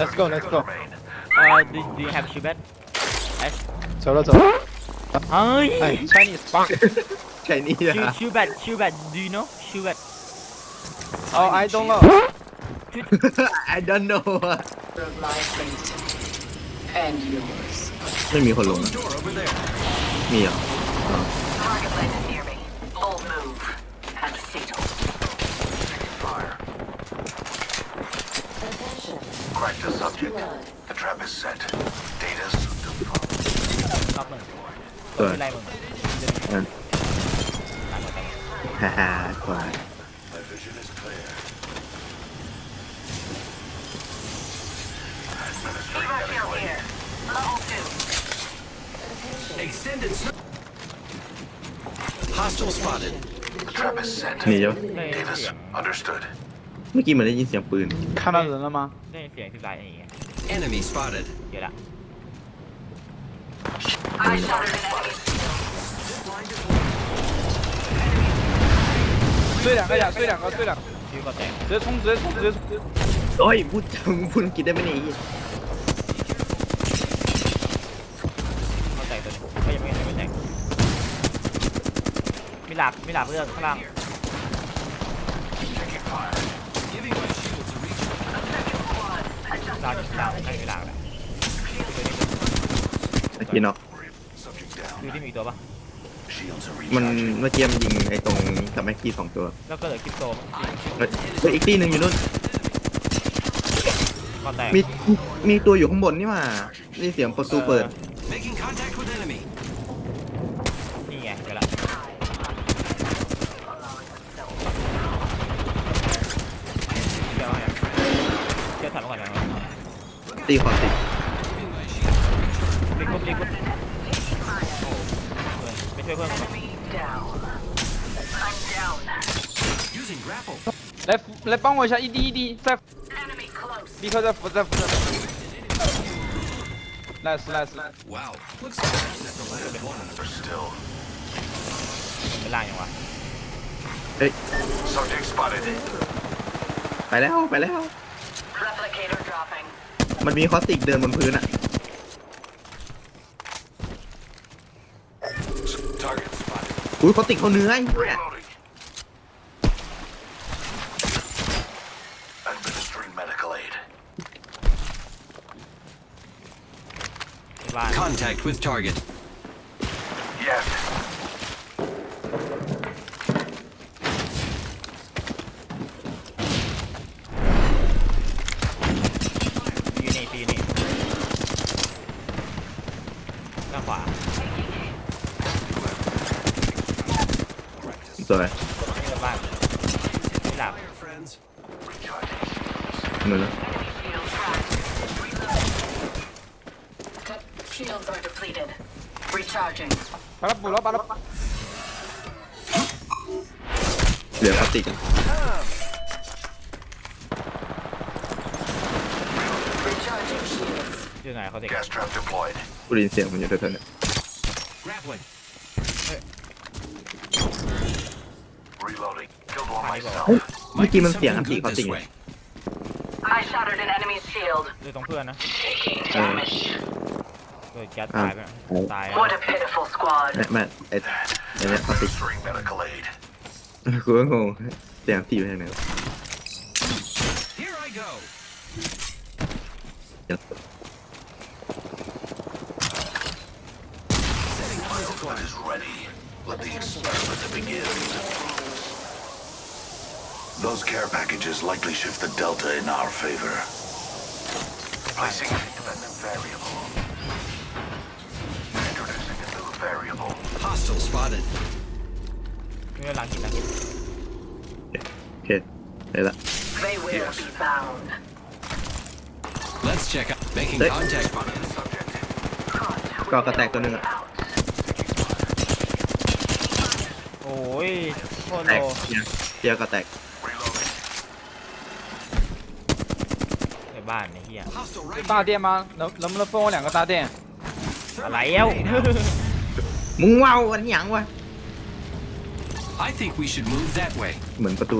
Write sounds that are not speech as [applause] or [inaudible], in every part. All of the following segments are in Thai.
Let's go, let's go. Uh, do, do you have Shibat? Yes. 走了走了，哎 Hi.，Chinese punk. Chinese ah. Shibat, Shibat, do you know Shibat? Oh, I don't know. [laughs] I don't know. of and yours. ไม่มีคนลงนะมีเหรอ Target. Crack the subject. The trap is set. Data soon to follow. รอบหนึ่ง ส ตัว วย ที่ไล่มึง นั่น ตามหมดตามหมด ฮ่าฮ่ากว่า My vision is clear. Hero here. Level two. Extended snow. Hostile spotted. The trap is set. มีเยอะ ได้ยิน Davis, เสียง understood. เมื่อกี้เหมือนได้ยินเสียงปืน 看到人了吗 ได้ยินเสียงที่ไล่อย่างเงี้ย Enemy spotted. เดี๋ยวละ I shot at an enemy. 追两个呀追两个追两个 ชิวก็แตก 直接冲直接冲直接冲直接冲 โอ้ยพูดถึงพูดอังกฤษได้ไหมเนี่ยไอ้เหี้ย เขาแตกตัวนี้เขายังไม่ยังไม่แตกมีหลาบมีหลาบเรื่องข้างล่าง recharge. ลาวอยู่ลาวไม่มีหลาบแหละเมื่อกี้เนาะ Subject down. ดูที่มีตัวปะ Shields are มัน recharging. เมื่อกี้มันยิงไอ้ตรงกับแม็กกี้สองตัวแล้วก็เหลือคริปโตเฮ้ยเฮ้ยอีกตีหนึ่งอยู่นู่น ก็แตกมีมีตัวอยู่ข้างบนนี่หว่าได้ยินเสียงประตูเปิด Making contact with enemy. นี่ไงเดี๋ยวละเดี๋ยวให้เดี๋ยวถอยมาก่อนนะ ตีขอติด Giving my shields a recharge. รีบกุบรีบกุบโอ้ไม่ช่วยเพื่อนผม Enemy down. I'm down. Using grapple. 来扶来帮我一下一滴一滴再 Enemy close. 立刻再扶再扶再扶 nice nice nice Wow. Looks like that's the last one. They're still. เป็นล่างยังวะ เฮ้ย Subject spotted. ไปแล้วไปแล้ว Replicator dropping. มันมีคอสติกเดินบนพื้นอะ Target spotted. อุ้ยคอสติกเขาเนื้อไอ้เหี้ย Reloading. Administering medical aid. ในบ้าน Contact with target. Yes. sorry. หนึ่ง Enemy Shields are depleted. Recharging. ปรับบุรับปรับเหลือพลาสติกอะ Recharging shields. อยู่ไหนเขาเด็ก Gas trap deployed. กูได้ยินเสียงมันอยู่ด้วยตอนเนี้ย Grappling. Reloading. Killed one Ahí va. myself. เมื่อกี้มันเสียงอัน Something ติคอ good สติก this ไง way. I shattered an enemy's shield. อยู่ตรงเพื่อนนะ Taking damage. เกิดแก๊ส อ่า ตายไปนะตาย What a pitiful squad. แม่แม่ไอ้ไอ้เนี่ยคอสติก Administering medical aid. [laughs] กูก็งงเสียงที่อยู่ทางไหนวะ Here I go. เดี๋ยว Equipment is ready. Let the experiment begin. Those care packages likely shift the delta in our favor. Placing an independent variable. Introducing a new variable. Hostile spotted. มีเวลากินนะ โอเคได้ละ They will Yes. be bound. Let's check out. Making Hey. contact. Subject. ก็กระแตกตัวหนึงอะ โอ้ยโคตร แต โล กเนี่ยเดียวก็แตก บ้านในเฮีย Hostile right 大电吗能能不能分我两个大电 อะไรเอ้า มึงว้าวอันหยังวะ I think we should move that way. เหมือนประตู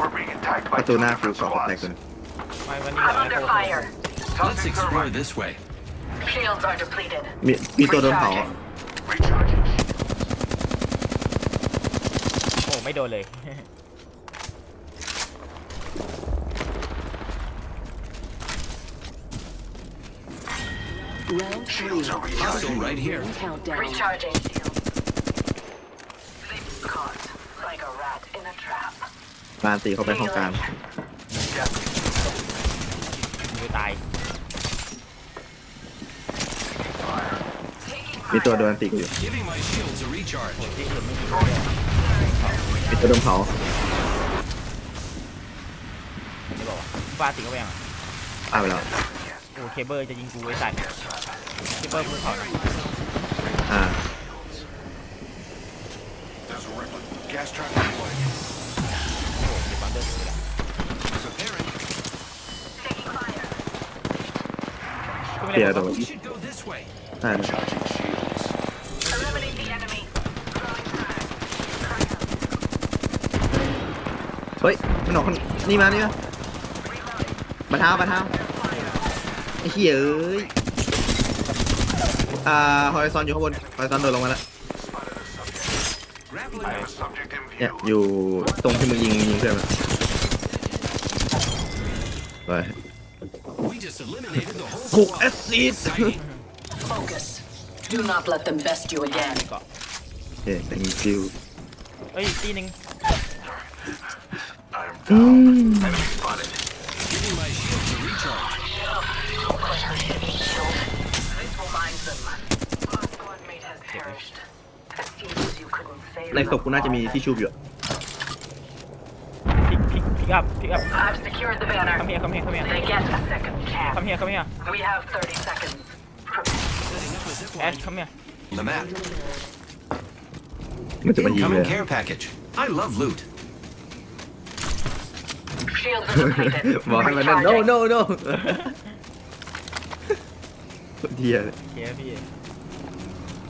We're being attacked ป by ระตู two หน้ากู different สองกระแตก squads. ตัวหนึง ไม่วันนี้ I'm เหรอ under fire. Let's explore this way. Shields are depleted. มีมีตัวโดนเผา Recharging. โอ้ไม่โดนเลย Round three. Shields are recharging. Hostile right here. Countdown. Recharging shields. They've caught like a rat in a trap. ปานตีเข้าไปห้องกลางมือตาย มีตัวโดนตีกูอยู่ Giving my shields a recharge. ที่อื่นไม่มีมีตัวโดนเผาไม่บอกว่าฟาติก็ไปยังอะตายไปแล้ว โอ้เคเบิลจะยิงกูไอ้สัตว์ เคเบิลมือเขานะอ่า There's a ripple. Gas trap deployed. โอ้เก็บบังเดอร์เลย Preparing. ก็ไม่เสีได้ยบอกโดว่าน We should go this way. ใช่ Charging shields. Eliminate the enemy. เฮ้ยมันออกคนนี่มานี่มาบันเท้าบันเท้าไอ้เหี้ยเอ้ย อ่าฮอริซอนอยู่ข้างบนฮอริซอนโดนลงมาแล้ว Grappling. Have a subject in เนี่ย view. อยู่ตรงที่มึงยิงยิงเพื่อนมาไป We just eliminated the whole ถูก squad. แอสซิด Exciting. Focus. Do not let them best you again. เกาะเฮ้ย thank you เอ้ยตีหนึ่ง I am down. Enemy spotted. ในศพกูน่าจะมีที่ชูบอยู่อะพิกพิกพิกอัพพิกอัพ I've secured the banner. คำเฮียคำเฮียคำเฮีย They get a second คำเฮีย chance. คำเฮีย We have 30 seconds. Prepare. Setting up a zip แอช line. คำเฮีย The map. มันจะมายิงเลย Incoming care package. I love loot. Shields are depleted. บอกให้มันนั่น no Recharging. no no เดียเลยโอเคพี่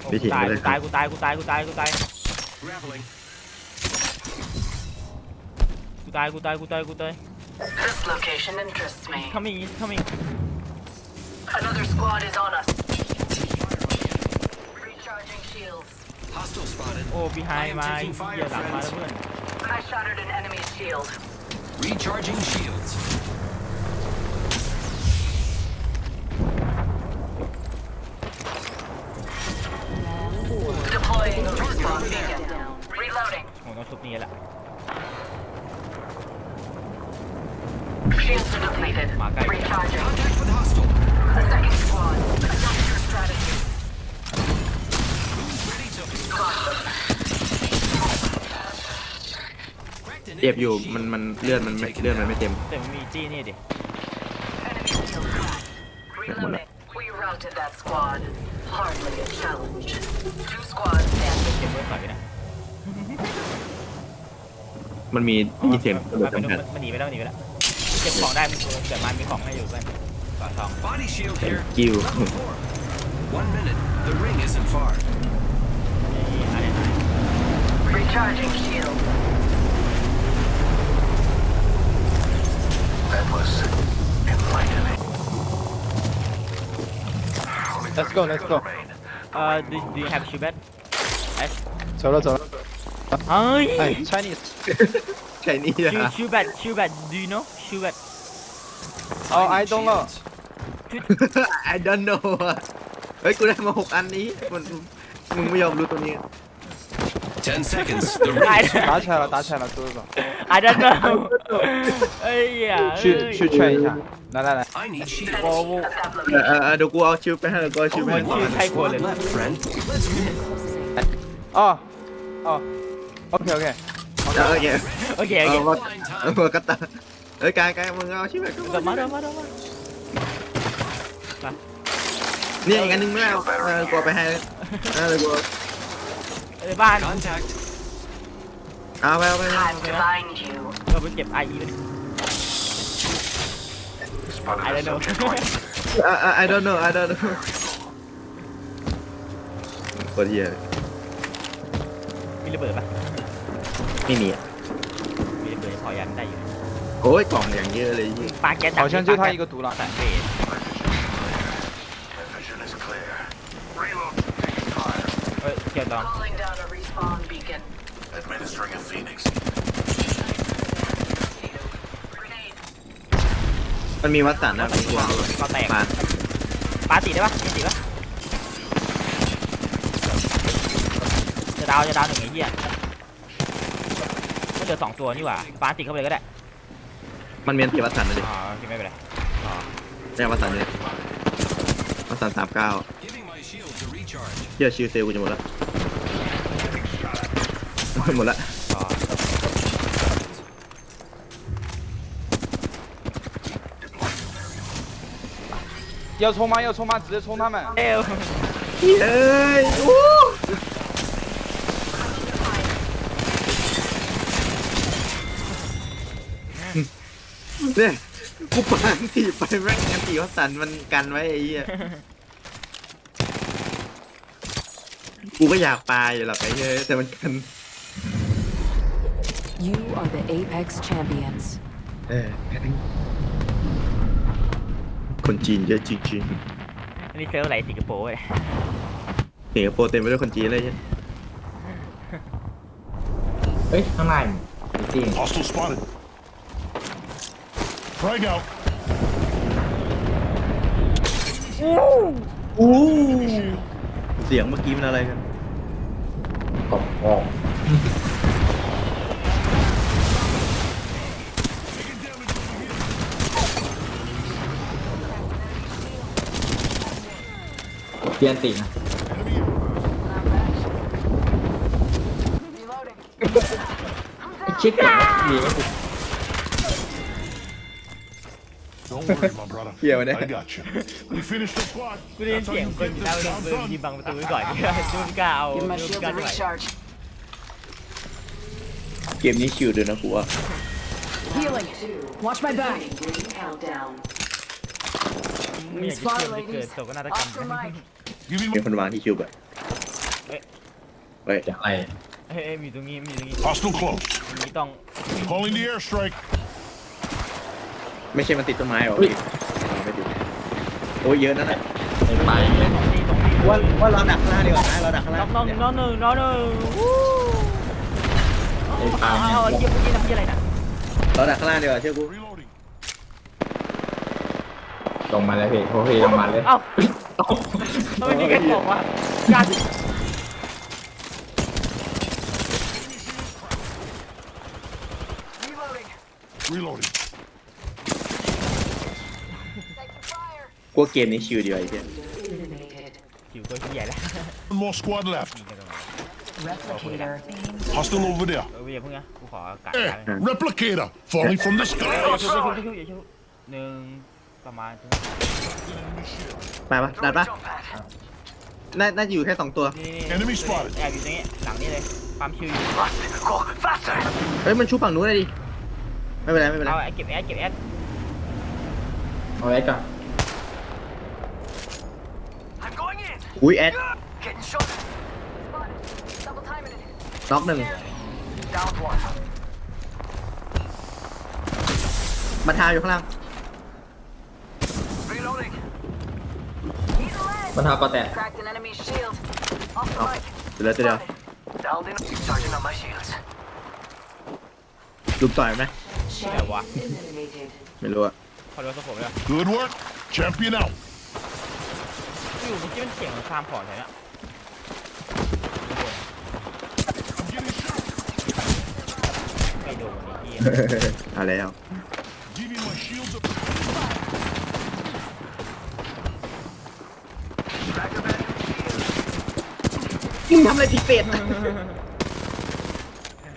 โอ้ไม่กูเห็นตายเลยกูตายกูตายกูตายกูตายกูตาย Grappling. กูตายกูตายกูตายกูตาย This location interests me. คำมีคำมี Another squad is on us. Recharging shields. Hostile spotted. โอ้บีไฮ I am มา taking เหี้ย fire, หลังมาแล้ว friends. เพื่อน I shattered an enemy's shield. Recharging shields. Respawn beacon. Reloading. โอ้ต้องชุบนี่แหละ Shields are depleted. Okay. Recharging. Contact with hostile. A second squad. Adjust your strategy. Who's ready to Cracked an เจ็บอยู่ enemy มัน shield. มันเลือดมันไม่เลือดมันไม่เต็ม แต่มันมีจี้นี่ดิ Enemy shield cracked. Reloading. We routed that squad. Hardly a challenge. Two squads standing. [laughs] เก็บเบิร์ดก่อนไปนะ มันมีมีเสียงกระโดด มัน กำแพง มันหนีไปแล้วมันหนีไปแล้วเก็บของได้มันตัวเกิดมันมีของให้อยู่เพื่อนก่อนทอง Body shield here. กิ้ว Level four. One minute. The ring isn't far. นี่อะไรนะ Recharging shield. That was enlightening. Only Let's 30 go, let's seconds go. remain. เอ่อ do do you have shoe bag 走了走了。 เฮ้ย 哎，Chinese。 [laughs] ใช่นี่ shoe อะ shoe bag shoe bag do you know shoe bag Oh, I Finding don't know. [laughs] shields. I don't know อะเฮ้ย กูได้มาหกอันนี้มันมึงไม่ยอมรู้ตัวนี้ Ten seconds. The ตาย ring is 打起来了，打起来了，哥哥。 I don't know เอ้ยอ่ะ 去去劝一下。来来来， I need shields. Enemy Whoa, whoa. at that เออ location. เออเออเดี๋ยวกูเอาชิวไปให้เดี๋ยวกูเอาชิวไปให้ Only one Hey, squad Colin. left, friend. Let's win. 哦哦，OK OK， เออโอเค โอเค เอ โอเค อมาเออมากระตาเอ้ยกายกายมึงเอาชิวไปกู กลับมาเดี๋ยวมาเดี๋ยวมา เนี่ยอีกอันหนึงไม่เอาเออกูเอาไปให้เออเดี๋ยวกูเอา ไปบ้าน Contact. เอาไปเอาไปเอาเไป to เราไปเก็บไออีมันไอ a ดิอะอ่ I don't know I don't know โคตรเหี้ยเลยมีระเบิดปะไม่มีอะมีระเบิดพอยังได้อยู่โอ้ยกล่องอย่างเยอะเลยยี่ปาแก๊สดัก Our channel ปาแก๊ถูกละ สัต My. Reload. Taking fire. เฮ้ยเกี่ยวดอง Calling down a respawn beacon. Administering a phoenix. Grenade. มันมีวัดสันนะเป็นตัวก็แตกปานปาติได้ปะมีติปะจะดาวจะดาวหนึ่งไอ้เหี้ยก็เหลือสองตัวนี่หว่าปาติเข้าไปเลยก็ได้มันมีอันตีวัดสันนะดิอ๋อโอเคไม่เป็นไร ได้วัดสันเลยวัดสันสามเก้า Giving my shield to recharge. เที่ยชิวเซลกูจะหมดแล้วหมดละ อ๋อ 要冲吗？要冲吗？直接冲他们。 เอว เอ้ยโอ้เนี่ยกูปาอันตีไปแม่งอันตีวัดสันมันกันไว้ไอ้เหี้ย กูก็อยากปาอยู่หรอกไอ้เหี้ยแต่มันกัน You are the Apex champions. เออคนจีนเยอะจริงอันนี้เซิร์ฟอะไรสิงคโปร์เว้ยๆสิงคโปร์เต็มไปด้วยคนจีนเลยเนี่ยเฮ้ยข้างในมีจริง Hostile spotted. Frag out. อู้เสียงเมื่อกี้มันอะไรกัน กบออกเปลี่ยนตีนะไอ้ชิคเนี่ยมีไหมกู Don't worry, my brother. Yeah, when I- I got you. We finished the squad. กูได้ยิน That's how เสียง you คน get อยู่ this หน้าประตู job ปืน done. ยิงบังประตูไว้ก่อนดูไม่กล้าเอา Give my ดู shield ไม่กล้า a เท่าไหร่ recharge. เกมนี้ชิวด้วยนะกูว่า Healing. Watch my back. Countdown. ไม่อยากจะเชื่อเลยเกิดโศกนาฏกรรม Oscar Mike. Give me มี my คนวางที่ชิวแบบเอ๊ะ เฮ้ยจากอะไรเฮ้ยเอ้ยมีตรงนี้มีตรงนี้ hostile close. มีต้อง Calling the airstrike. ไม่ใช่มันติดต้นไม้หรอพี่ไม่ติด โอ้ยเยอะนั่นแหละไอ้ไปเนี่ยตรงนี้ตรงนี้ว่าว่าเราดักข้างหน้าดีกว่านะเราดักข้างหน้น้าองน้องน้องหนึ่งน้องหนึ่งวู้ไอ้ไปเอาเนี่ยเอาเยี่ยมเมื่อกี้ทำยี่อะไรน่ะเราดักข้างหน้าดีกว่าเชื่อกู Reloading. ลงมาเลยพี่โอเคลงมาเลยเอ้าทำไมนี่แก กว่าการ Reloading. กลัวเกมนี้ชิวดีกว่าไอ้เหี้ยผิวตัวเหี้ยแล้ว One more squad left. Replicator. Hostile over there. เอออย่าเพิ่งนะกูขอกัด Hey, กัน replicator falling from the อย่า sky. ชุบอย่าชุบอย่าชุบหนึ่งประมาณไปปะดัดปะน่าน่าจะอยู่แค่สองตัว นี่นี่ Enemy spotted แอบอยู่ตรงนี้หลังนี้เลยความชิวอยู่ Go faster. เฮ้ยมันชูฝั่งนู้นเลยดิ ไม่เป็นไรไม่เป็นไร เอาเก็บแอดเก็บแอดเอาไว้ก่อน I'm going in. อุ้ยแอด Getting shot. Double timing it. น็อกหนึ่ง Down one. มาทาอยู่ข้างล่าง Reloading. He's red. มันทาก็แตะ Cracked an enemy's shield. Off the mic. เดี๋ยวเดี๋ยวเดี๋ยว Downed in. Charging on my shields. ลุมต่อยไหมแต่วะไม่รู้อะขอรู้สกปรกเลย Good work. Champion out. อยู่เมื่อกี้มันเสียงข้ามพอร์ตเลยนะ I'm getting shot. ไม่โดนไอ้เหี้ยเอาแล้ว Giving my shields a. Frag a man. มึงทำอะไรผิดเป็ด